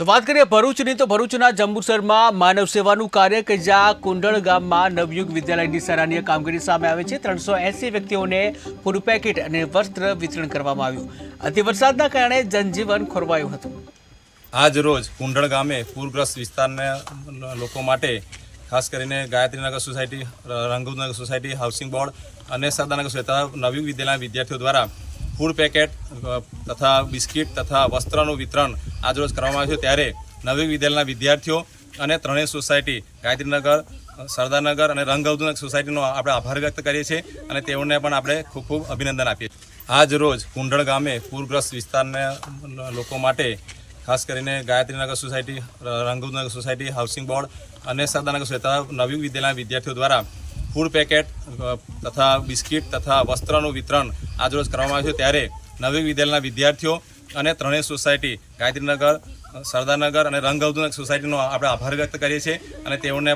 તો વાત કરીએ ભરૂચની, તો ભરૂચના જંબુસરમાં માનવ સેવાનું કાર્ય કે જ્યાં કુંડળ ગામમાં નવયુગ વિદ્યાલયની સરાહનીય કામગીરી સામે આવે છે, ત્રણસો એસી વ્યક્તિઓને ફૂડ પેકેટ અને વસ્ત્ર વિતરણ કરવામાં આવ્યું. અતિ વરસાદના કારણે જનજીવન ખોરવાયું હતું. આજ રોજ કુંડળ ગામે પૂરગ્રસ્ત વિસ્તારના લોકો માટે, ખાસ કરીને Gayatrinagar society, Rangunagar society, housing board અને સરદારનગર સોસાયટી નવયુગ વિદ્યાલયના વિદ્યાર્થીઓ દ્વારા ફૂડ પેકેટ તથા બિસ્કિટ તથા વસ્ત્રનું વિતરણ આજરોજ કરવામાં આવ્યું છે. ત્યારે નવી વિદ્યાલયના વિદ્યાર્થીઓ અને ત્રણેય સોસાયટી, ગાયત્રીનગર સરદારનગર અને રંગઅવધુનગર સોસાયટીનો આપણે આભાર વ્યક્ત કરીએ છીએ અને તેઓને પણ આપણે ખૂબ ખૂબ અભિનંદન આપીએ આજ રોજ કુંડળ ગામે પૂરગ્રસ્ત વિસ્તારના લોકો માટે ખાસ કરીને Gayatrinagar society Rangunagar society, housing board અને સરદારનગર સોસાયટી નવી વિદ્યાલયના વિદ્યાર્થીઓ દ્વારા ફૂડ પેકેટ તથા બિસ્કિટ તથા વસ્ત્રનું વિતરણ આજરોજ કરવામાં આવ્યું છે. ત્યારે નવી વિદ્યાલયના વિદ્યાર્થીઓ અને ત્રણેય સોસાયટી, ગાયત્રીનગર સરદારનગર અને રંગઅવધુનગર સોસાયટીનો આપણે આભાર વ્યક્ત કરીએ છીએ અને તેઓને